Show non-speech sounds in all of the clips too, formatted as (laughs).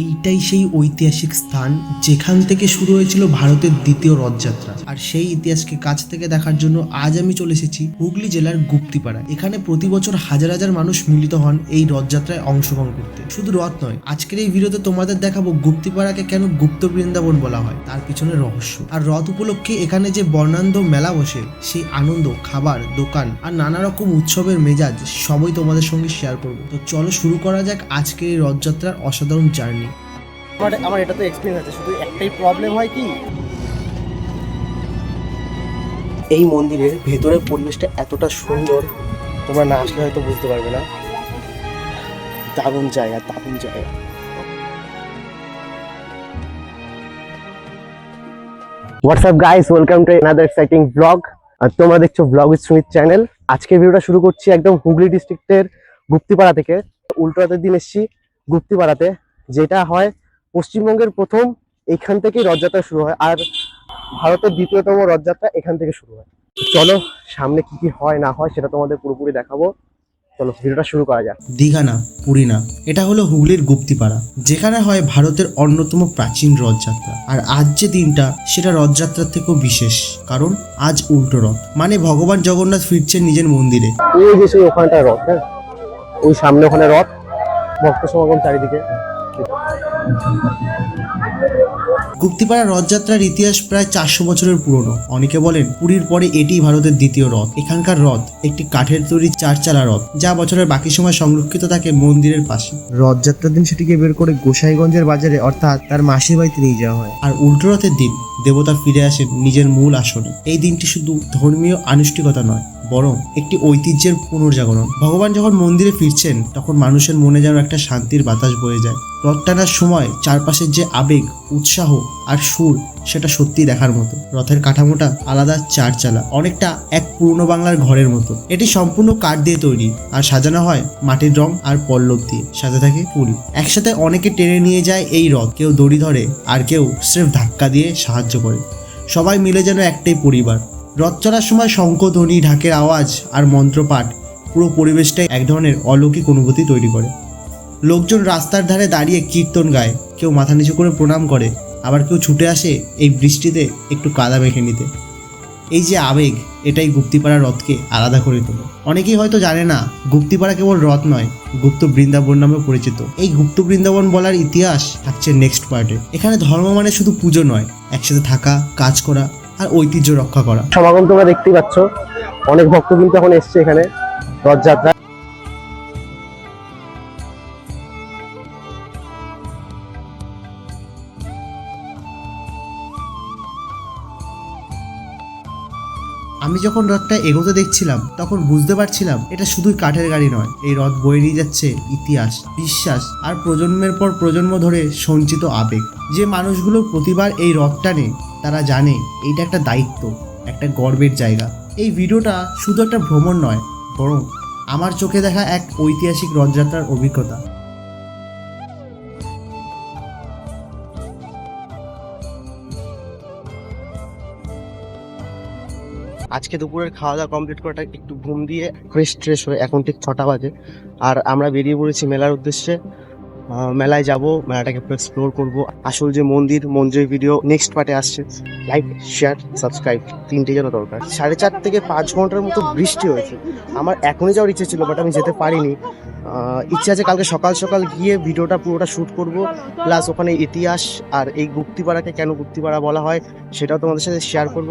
এইটাই সেই ঐতিহাসিক স্থান যেখান থেকে শুরু হয়েছিল ভারতের দ্বিতীয় রথযাত্রা। আর সেই ইতিহাসকে কাছ থেকে দেখার জন্য আজ আমি চলে এসেছি হুগলি জেলার গুপ্তিপাড়া এখানে প্রতি বছর হাজার হাজার মানুষ মিলিত হন এই রথযাত্রায় অংশগ্রহণ করতে। শুধু রথ নয়, আজকের এই ভিডিওতে তোমাদের দেখাবো গুপ্তিপাড়াকে কেন গুপ্ত বৃন্দাবন বলা হয়, তার পিছনে রহস্য। আর রথ উপলক্ষে এখানে যে বর্ণান্ধ মেলা বসে, সেই আনন্দ, খাবার, দোকান আর নানা রকম উৎসবের মেজাজ সবই তোমাদের সঙ্গে শেয়ার করব। তো চলো শুরু করা যাক আজকের এই রথযাত্রার অসাধারণ জার্নি আমার আমার এটা তো এক্সপিরিয়েন্স আছে। শুধু একটাই প্রবলেম হয় কি? এই মন্দিরের ভেতরের পরিবেশটা এতটা সুন্দর তোমরা না আসলে হয়তো বুঝতে পারবে না। দারুণ জায়গা দারুণ জায়গা। What's up guys welcome to another exciting vlog আর তোমরা দেখছ ব্লগ উইথ সুমিত চ্যানেল আজকের ভিডিওটা শুরু করছি একদম হুগলি ডিস্ট্রিক্টের গুপ্তিপাড়া থেকে। উল্টোরাতের দিন এসেছি গুপ্তিপাড়াতে যেটা হয় পশ্চিমবঙ্গের প্রথম এখান থেকেই রথযাত্রা শুরু হয় আর ভারতের দ্বিতীয়তম রথযাত্রা এখান থেকে শুরু হয়। চলো সামনে কি কি হয় না হয় সেটা তোমাদের পুরোপুরি দেখাবো। চলো ভিডিওটা শুরু করা যাক। দীঘা না পুরী না এটা হলো হুগলির গুপ্তিপাড়া যেখানে হয় ভারতের অন্যতম প্রাচীন রথযাত্রা। আর আজ যে দিনটা সেটা রথযাত্রার থেকেও বিশেষ কারণ আজ উল্টো রথ মানে ভগবান জগন্নাথ ফিরছেন নিজের মন্দিরে। ওই যে সেই ওখানটায় রথ হ্যাঁ? ওই সামনে ওখানে রথ ভক্ত সমাগম চারিদিকে। গুপ্তিপাড়া রথযাত্রার ইতিহাস প্রায় চারশো বছরের পুরনো। অনেকে বলেন পুরীর পরে এটি ভারতের দ্বিতীয় রথ। এখানকার রথ একটি কাঠের তৈরি চারচালা রথ যা বছরের বাকি সময় সংরক্ষিত থাকে মন্দিরের পাশে। রথযাত্রার দিন সেটিকে বের করে গোসাইগঞ্জের বাজারে অর্থাৎ তার মাসির বাড়িতে নিয়ে যাওয়া হয়। আর উল্টো রথের দিন দেবতা ফিরে আসেন নিজের মূল আসনে। এই দিনটি শুধু ধর্মীয় আনুষ্ঠিকতা নয় বরং একটি ঐতিহ্যের পুনর্জাগরণ। ভগবান যখন মন্দিরে ফিরছেন তখন মানুষের মনে যেন একটা শান্তির বাতাস বয়ে যায়। রথ টানার সময় চারপাশের যে আবেগ, উৎসাহ আর সুর, সেটা সত্যি দেখার মতো। রথের কাঠামোটা আলাদা চার চালা, অনেকটা এক পুরনো বাংলার ঘরের মতো। এটি সম্পূর্ণ কাঠ দিয়ে তৈরি আর সাজানো হয় মাটির রং আর পল্লব দিয়ে। সাথে থাকে ফুল একসাথে অনেকে টেনে নিয়ে যায় এই রথ। কেউ দড়ি ধরে আর কেউ স্রেফ ধাক্কা দিয়ে সাহায্য করে। সবাই মিলে যেন একটাই পরিবার। রথ চলার সময় শঙ্খ শঙ্খধ্বনি ঢাকের আওয়াজ আর মন্ত্রপাঠ পুরো পরিবেশটাই এক ধরনের অলৌকিক অনুভূতি তৈরি করে। লোকজন রাস্তার ধারে দাঁড়িয়ে কীর্তন গায়। কেউ মাথা নিচু করে প্রণাম করে, আবার কেউ ছুটে আসে এই বৃষ্টিতে একটু কাদা মেখে নিতে। এই যে আবেগ, এটাই গুপ্তিপাড়া রথকে আলাদা করে তোলে। অনেকেই হয়তো জানে না, গুপ্তিপাড়া কেবল রথ নয়, গুপ্ত বৃন্দাবন নামে পরিচিত। এই গুপ্ত বৃন্দাবন বলার ইতিহাস থাকছে নেক্সট পার্টে এখানে ধর্ম মানে শুধু পুজো নয়, একসাথে থাকা, কাজ করা, আর ঐতিহ্য রক্ষা করা। সমাগম তোমরা দেখতেই পাচ্ছ। অনেক ভক্ত কিন্তু এখন এসছে এখানে, রথযাত্রা। আমি যখন রথটা এগোতে দেখছিলাম, তখন বুঝতে পারছিলাম এটা শুধুই কাঠের গাড়ি নয়। এই রথ বয়ে নিয়ে যাচ্ছে ইতিহাস, বিশ্বাস আর প্রজন্মের পর প্রজন্ম ধরে সঞ্চিত আবেগ। যে মানুষগুলো প্রতিবার এই রথ টানে, তারা জানে এইটা একটা দায়িত্ব, একটা গর্বের জায়গা। এই ভিডিওটা শুধু একটা ভ্রমণ নয়, বরং আমার চোখে দেখা এক ঐতিহাসিক রথযাত্রার অভিজ্ঞতা। আজকে দুপুরের খাওয়া দাওয়া কমপ্লিট করাটা একটু ঘুম দিয়ে ফ্রেশ ট্রেশ হয়ে এখন ঠিক ছটা বাজে। আর আমরা বেরিয়ে পড়েছি মেলার উদ্দেশ্যে। মেলায় যাব, মেলাটাকে একটু এক্সপ্লোর করব। আসল যে মন্দির মন্দিরের ভিডিও নেক্সট পার্টে আসছে। লাইক শেয়ার সাবস্ক্রাইব তিনটে যেন দরকার। সাড়ে চার থেকে পাঁচ ঘণ্টার মতো বৃষ্টি হয়েছে। আমার এখনই যাওয়ার ইচ্ছে ছিল বাট আমি যেতে পারিনি। ইচ্ছে আছে কালকে সকাল সকাল গিয়ে ভিডিওটা পুরোটা শ্যুট করব। প্লাস ওখানে ইতিহাস আর এই গুপ্তিপাড়াকে কেন গুপ্তিপাড়া বলা হয়, সেটাও তোমাদের সাথে শেয়ার করব।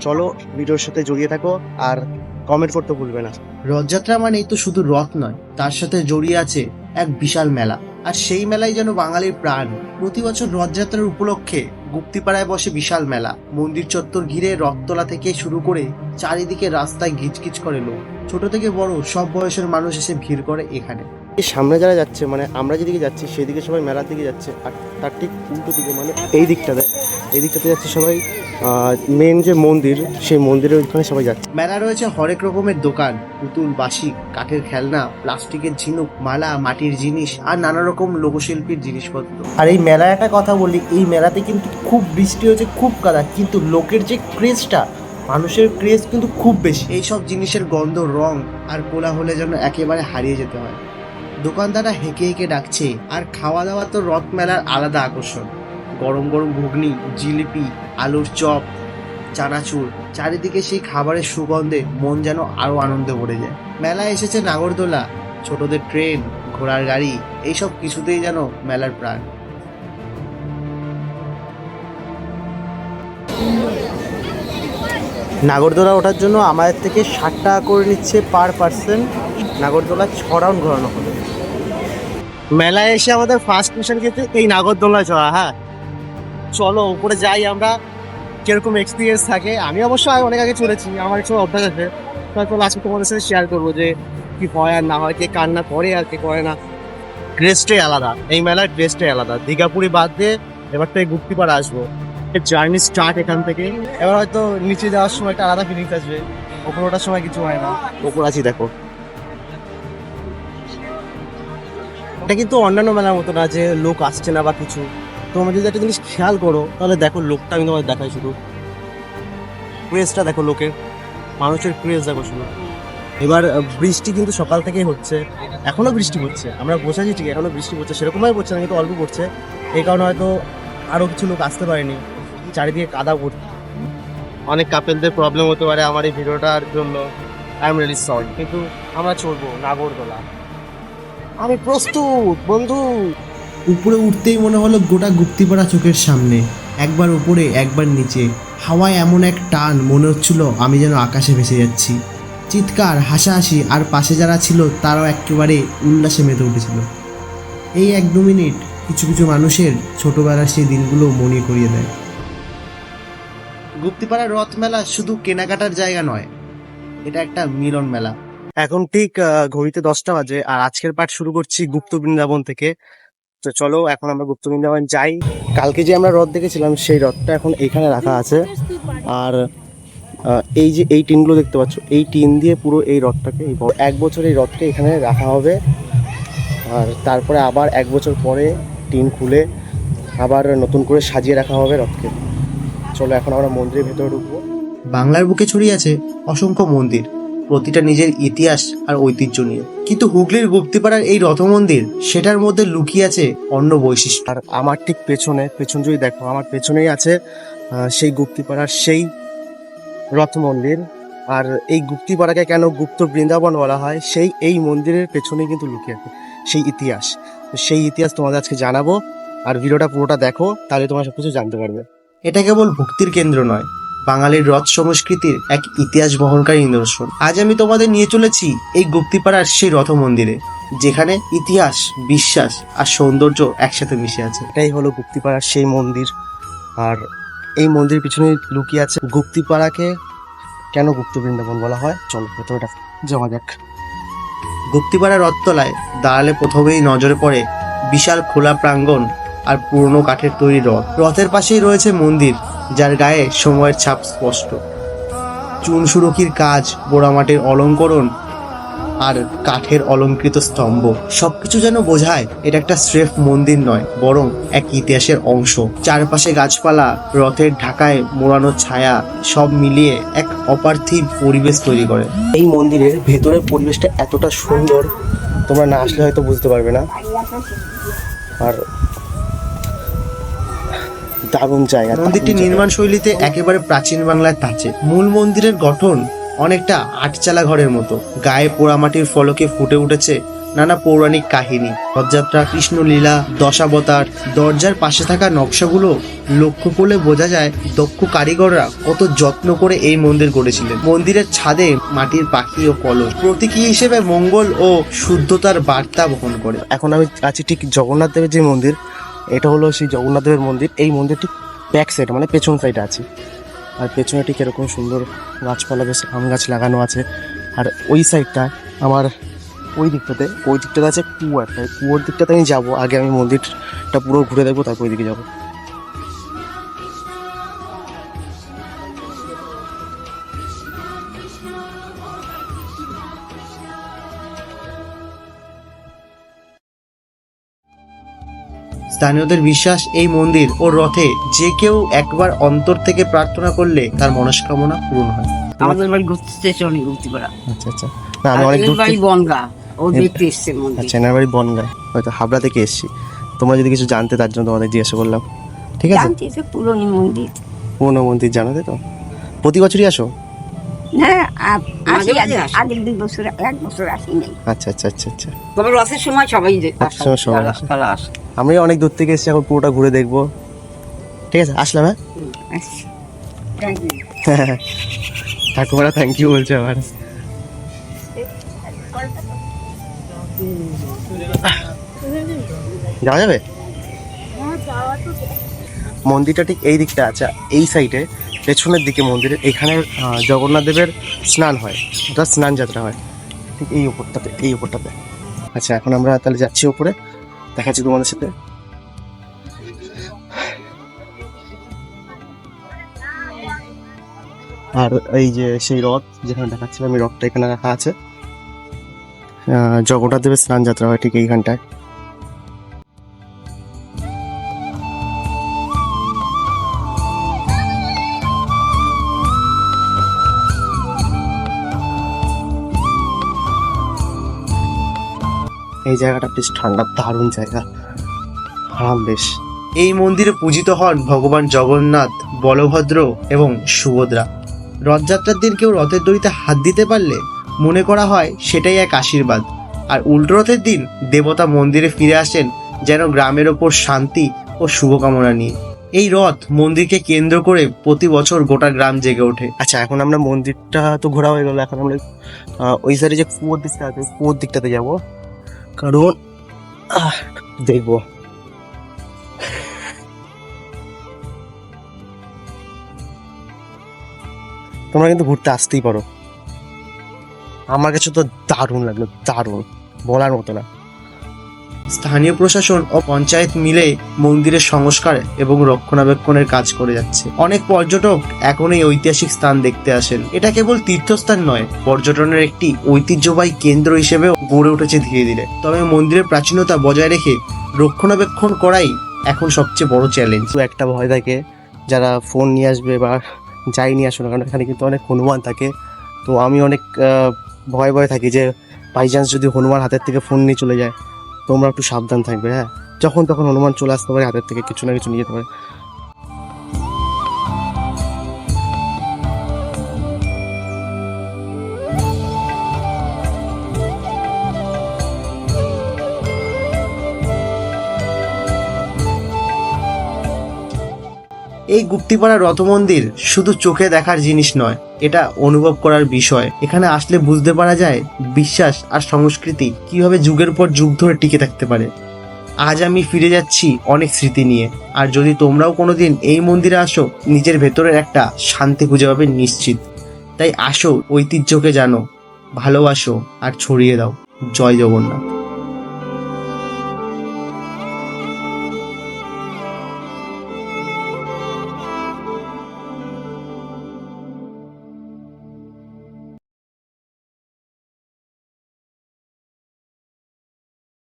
চলো ভিডিওর সাথে জড়িয়ে থাকো আর কমেন্ট করতে ভুলবে না। রথযাত্রা মানেই তো শুধু রথ নয় তার সাথে জড়িয়ে আছে এক বিশাল মেলা। আর সেই মেলাই যেন বাঙালির প্রাণ। প্রতি বছর রথযাত্রার উপলক্ষে গুপ্তিপাড়ায় বসে বিশাল মেলা। মন্দির চত্বর ঘিরে রথতলা থেকে শুরু করে চারিদিকে রাস্তায় গিচগিচ করে লোক। ছোট থেকে বড় সব বয়সের মানুষ এসে ভিড় করে এখানে। এই সামনে যারা যাচ্ছে মানে আমরা যেদিকে যাচ্ছি সেদিকে সবাই মেলার দিকে যাচ্ছে। আর তার ঠিক উল্টো দিকে মানে এই দিকটাতে এই দিকটাতে যাচ্ছে সবাই মেন যে মন্দির সেই মন্দিরের ওইখানে সবাই যাচ্ছে। মেলা রয়েছে হরেক রকমের দোকান পুতুল বাসি কাঠের খেলনা প্লাস্টিকের ঝিনুক মালা মাটির জিনিস আর নানা রকম লোকশিল্পীর জিনিসপত্র। আর এই মেলা একটা কথা বলি এই মেলাতে কিন্তু খুব বৃষ্টি হয়েছে খুব কাদা কিন্তু লোকের যে ক্রেজটা মানুষের ক্রেজ কিন্তু খুব বেশি। এই সব জিনিসের গন্ধ রং আর কোলা হলে যেন একেবারে হারিয়ে যেতে হয়। দোকানদাররা হেঁকে হেঁকে ডাকছে আর খাওয়া দাওয়া তো রথ মেলার আলাদা আকর্ষণ। গরম গরম ঘুগনি, জিলিপি, আলুর চপ, চানাচুর। চারিদিকে সেই খাবারের সুগন্ধে মন যেন আরও আনন্দে ভরে যায়। মেলায় এসেছে নাগরদোলা, ছোটদের ট্রেন, ঘোড়ার গাড়ি, এইসব কিছুতেই যেন মেলার প্রাণ। নাগরদোলা ওঠার জন্য আমাদের থেকে ষাট টাকা করে নিচ্ছে পার পার্সন। নাগরদোলা ছ রাউন্ড ঘোরানো হবে। মেলায় এসে আমাদের ফার্স্ট মিশন কিন্তু এই নাগরদোলায় চড়া হ্যাঁ? চলো, উপরে যাই আমরা। কীরকম এক্সপিরিয়েন্স থাকে? আমি অবশ্য অনেক আগে চলেছি, আমার একটু অভ্যাস আছে। তারপর আজকে তোমাদের সাথে শেয়ার করব যে কি হয় আর না হয়, কে কান্না করে আর কে করে না। ড্রেসটাই আলাদা, এই মেলার ড্রেসটাই আলাদা। দীঘাপুরি বাদ দিয়ে এবার তো থেকে গুপ্তিপাড়া আসব। জার্নি স্টার্ট এখান থেকে। এবার হয়তো নিচে যাওয়ার সময় একটা আলাদা ফিলিংস আসবে। ওপর ওঠার সময় কিছু হয় না। ওপর আছি, দেখো। এটা কিন্তু অন্যান্য মেলার মতো না যে লোক আসছে না বা কিছু। তোমরা যদি একটা জিনিস খেয়াল করো, তাহলে দেখো লোকটা আমি তোমাদের দেখাই শুধু। ক্রেজটা দেখো লোকের মানুষের ক্রেজ দেখো শুধু। এবার বৃষ্টি কিন্তু সকাল থেকেই হচ্ছে। এখনও বৃষ্টি হচ্ছে। আমরা বসেছি ঠিক এখনও বৃষ্টি হচ্ছে সেরকমভাবে পড়ছে না, কিন্তু অল্প পড়ছে। এই কারণে হয়তো আরও কিছু লোক আসতে পারেনি। চারিদিকে কাদা পড়ছে অনেক কাপেলদের প্রবলেম হতে পারে আমার এই ভিডিওটার জন্য। আই এম রিয়েলি সরি কিন্তু আমরা চলবো, নাগরদোলা। আমি প্রস্তুত, বন্ধু। উপরে উঠতেই মনে হলো গোটা গুপ্তিপাড়া চোখের সামনে। একবার উপরে, একবার নিচে। হাওয়ায় এমন এক টান মনে হচ্ছিল আমি যেন আকাশে ভেসে যাচ্ছি। চিৎকার, হাসাহাসি আর পাশে যারা ছিল তারাও একেবারে উল্লাসে মেতে উঠেছিল। এই এক দু মিনিট কিছু কিছু মানুষের ছোটবেলার সেই দিনগুলো মনে করিয়ে দেয়। গুপ্তিপাড়া রথ মেলা শুধু কেনাকাটার জায়গা নয়, এটা একটা মিলন মেলা। এখন ঠিক ঘড়িতে দশটা বাজে আর আজকের পাঠ শুরু করছি গুপ্ত বৃন্দাবন থেকে। তো চলো, এখন আমরা গুপ্ত বৃন্দাবন যাই। কালকে যে আমরা রথ দেখেছিলাম, সেই রথটা এখন এইখানে রাখা আছে। আর এই যে এই টিনগুলো দেখতে পাচ্ছ, এই টিন দিয়ে পুরো এই রথটাকে এক বছর এই রথকে এখানে রাখা হবে। আর তারপরে আবার এক বছর পরে টিন খুলে আবার নতুন করে সাজিয়ে রাখা হবে রথকে। চলো, এখন আমরা মন্দিরের ভেতরে ঢুকবো। বাংলার বুকে ছড়িয়ে আছে অসংখ্য মন্দির। প্রতিটা নিজের ইতিহাস আর ঐতিহ্য নিয়ে। কিন্তু হুগলির গুপ্তিপাড়ার এই রথ মন্দির সেটার মধ্যে লুকিয়ে আছে অন্য বৈশিষ্ট্য। আর আমার ঠিক পেছনে পেছন যদি দেখো আমার পেছনেই আছে সেই গুপ্তিপাড়ার সেই রথ মন্দির আর এই গুপ্তিপাড়াকে কেন গুপ্ত বৃন্দাবন বলা হয়? সেই এই মন্দিরের পেছনেই কিন্তু লুকিয়ে আছে সেই ইতিহাস। সেই ইতিহাস তোমাদের আজকে জানাব। আর ভিডিওটা পুরোটা দেখো তাহলে তোমরা সবকিছু জানতে পারবে। এটা কেবল ভক্তির কেন্দ্র নয় বাঙালির রথ সংস্কৃতির এক ইতিহাস বহনকারী নিদর্শন। আজ আমি তোমাদের নিয়ে চলেছি এই গুপ্তিপাড়ার সেই রথ মন্দিরে যেখানে ইতিহাস বিশ্বাস আর সৌন্দর্য একসাথে মিশে আছে। এটাই হলো গুপ্তিপাড়ার সেই মন্দির। আর এই মন্দির পিছনে লুকিয়ে আছে গুপ্তিপাড়াকে কেন গুপ্ত বৃন্দাবন বলা হয়? চলো ভেতরটা যাওয়া যাক। গুপ্তিপাড়া রথতলায় দাঁড়ালে প্রথমেই নজরে পড়ে বিশাল খোলা প্রাঙ্গণ আর পুরনো কাঠের তৈরি রথ। রথের পাশেই রয়েছে মন্দির যার গায়ে সময়ের ছাপ স্পষ্ট। চুন সুরকির কাজ পোড়ামাটির অলঙ্করণ, আর কাঠের অলঙ্কৃত স্তম্ভ। সবকিছু যেন বোঝায় এটা একটা স্রেফ মন্দির নয়, বরং এক ইতিহাসের অংশ। চারপাশে গাছপালা, রথের ঢাকায় মোড়ানো ছায়া, সব মিলিয়ে এক অপার্থিব পরিবেশ তৈরি করে। এই মন্দিরের ভেতরের পরিবেশটা এতটা সুন্দর, তোমরা না আসলে হয়তো বুঝতে পারবে না। আর দারুণ জায়গা মন্দিরটি নির্মাণ শৈলীতে একেবারে প্রাচীন বাংলায় তাঁচে মূল মন্দিরের গঠন অনেকটা আটচালা ঘরের মতো। গায়ে পোড়ামাটির ফলকে ফুটে উঠেছে নানা পৌরাণিক কাহিনী। রথযাত্রা কৃষ্ণলীলা দশাবতার দরজার পাশে থাকা নকশাগুলো লক্ষ্য করলে বোঝা যায় দক্ষ কারিগররা কত যত্ন করে এই মন্দির গড়েছিলেন। মন্দিরের ছাদে মাটির পাখি ও কলস। প্রতীকী হিসেবে মঙ্গল ও শুদ্ধতার বার্তা বহন করে। এখন আমি আছি ঠিক জগন্নাথ দেবের যে মন্দির এটা হলো সেই জগন্নাথদেবের মন্দির। এই মন্দিরটি ব্যাক সাইড মানে পেছন সাইডে আছে। আর পেছনে ঠিক এরকম সুন্দর গাছপালা, বেশ আম গাছ লাগানো আছে। আর ওই সাইডটা আমার ওই দিকটাতে ওই দিকটাতে আছে কুয়ো একটা কুয়োর দিকটাতে আমি যাব। আগে আমি মন্দিরটা পুরো ঘুরে দেখব, তারপর ওই দিকে যাব। স্থানীয়দের বিশ্বাস এই মন্দির ও রথে যে কেউ একবার অন্তর থেকে প্রার্থনা করলে তার মনস্কামনা পূরণ হয়। আমাদের বাড়ি ঘুরতে স্টেশনে ঘুরতে পারা আচ্ছা আচ্ছা। না আমি অনেক দূর বাড়ি বনগা। ও দেখতে এসছে মন্দির। আচ্ছা এনার বাড়ি বনগায় হয়তো হাবড়া থেকে এসেছি। তোমরা যদি কিছু জানতে তার জন্য তোমাদের জিজ্ঞাসা করলাম। ঠিক আছে? জানছি যে পুরনো মন্দির। পুরনো মন্দির জানো তাই তো? প্রতি বছরই আসো? মাঝে আগে দুই বছর এক বছর আসিনি। আচ্ছা আচ্ছা আচ্ছা আচ্ছা। তবে রথের সময় সবাই সময় আসে। আমি অনেক দূর থেকে এসেছি এখন পুরোটা ঘুরে দেখব। ঠিক আছে আসলাম হ্যাঁ. (laughs) ঠাকুমারা থ্যাংক ইউ বলছে আবার। যাওয়া যাবে? মন্দিরটা ঠিক এই দিকটা আছে, এই সাইডে পেছনের দিকে মন্দিরের, এখানে জগন্নাথ দেবের স্নান হয়, ওটা স্নান যাত্রা হয়, ঠিক এই উপরটাতে এই উপরটাতে। আচ্ছা এখন আমরা তাহলে যাচ্ছি উপরে, দেখাচ্ছি তোমাদের সাথে। আর এই যে সেই রথ, যেখানে দেখাচ্ছিলাম, এই রথটা এখানে রাখা আছে। জগন্নাথ দেবের স্নান যাত্রা হয় ঠিক এইখানটায়। এই জায়গাটা বেশ ঠান্ডা, দারুণ জায়গা। আরাম বেশ। এই মন্দিরে পূজিত হন ভগবান জগন্নাথ, বলভদ্র এবং সুভদ্রা। রথযাত্রার দিন কেউ রথের দড়িতে হাত দিতে পারলে মনে করা হয় সেটাই এক আশীর্বাদ। আর উল্টো রথের দিন দেবতা মন্দিরে ফিরে আসেন যেন গ্রামের ওপর শান্তি ও শুভকামনা নিয়ে। এই রথ মন্দিরকে কেন্দ্র করে প্রতি বছর গোটা গ্রাম জেগে ওঠে। আচ্ছা এখন আমরা মন্দিরটা তো ঘোরা হয়ে গেল। এখন আমরা ওই সাইডে যে কুয়োর দিকটা আছে, কুয়োর দিকটাতে যাব। কারণ দেখব। তোমরা কিন্তু ঘুরতে আসতেই পারো। আমার কাছে তো দারুণ লাগল, দারুণ। বলার মতো না। স্থানীয় প্রশাসন ও পঞ্চায়েত মিলে মন্দিরের সংস্কার এবং রক্ষণাবেক্ষণের কাজ করে যাচ্ছে। অনেক পর্যটক এখন এই ঐতিহাসিক স্থান দেখতে আসেন। এটা কেবল তীর্থস্থান নয়, পর্যটনের একটি ঐতিহ্যবাহী কেন্দ্র হিসেবে গড়ে উঠেছে ধীরে ধীরে। তবে মন্দিরের প্রাচীনতা বজায় রেখে রক্ষণাবেক্ষণ করাই এখন সবচেয়ে বড় চ্যালেঞ্জ একটা ভয় থাকে, যারা ফোন নিয়ে আসবে বা যাই নিয়ে আসবে না কারণ এখানে কিন্তু অনেক হনুমান থাকে। তো আমি অনেক ভয় ভয় থাকি যে বাই চান্স যদি হনুমান হাতের থেকে ফোন নিয়ে চলে যায় তোমরা একটু সাবধান থাকবে হ্যাঁ? যখন তখন হনুমান চলে আসতে পারে, হাতের থেকে কিছু না কিছু নিয়ে যেতে পারে। এই গুপ্তিপাড়া রথ মন্দির শুধু চোখে দেখার জিনিস নয়, এটা অনুভব করার বিষয়। এখানে আসলে বুঝতে পারা যায় বিশ্বাস আর সংস্কৃতি কীভাবে যুগের পর যুগ ধরে টিকে থাকতে পারে। আজ আমি ফিরে যাচ্ছি অনেক স্মৃতি নিয়ে, আর যদি তোমরাও কোনোদিন এই মন্দিরে আসো, নিজের ভেতরের একটা শান্তি খুঁজে পাবে নিশ্চিত। তাই আসো, ঐতিহ্যকে জানো, ভালোবাসো আর ছড়িয়ে দাও। জয় জগন্নাথ।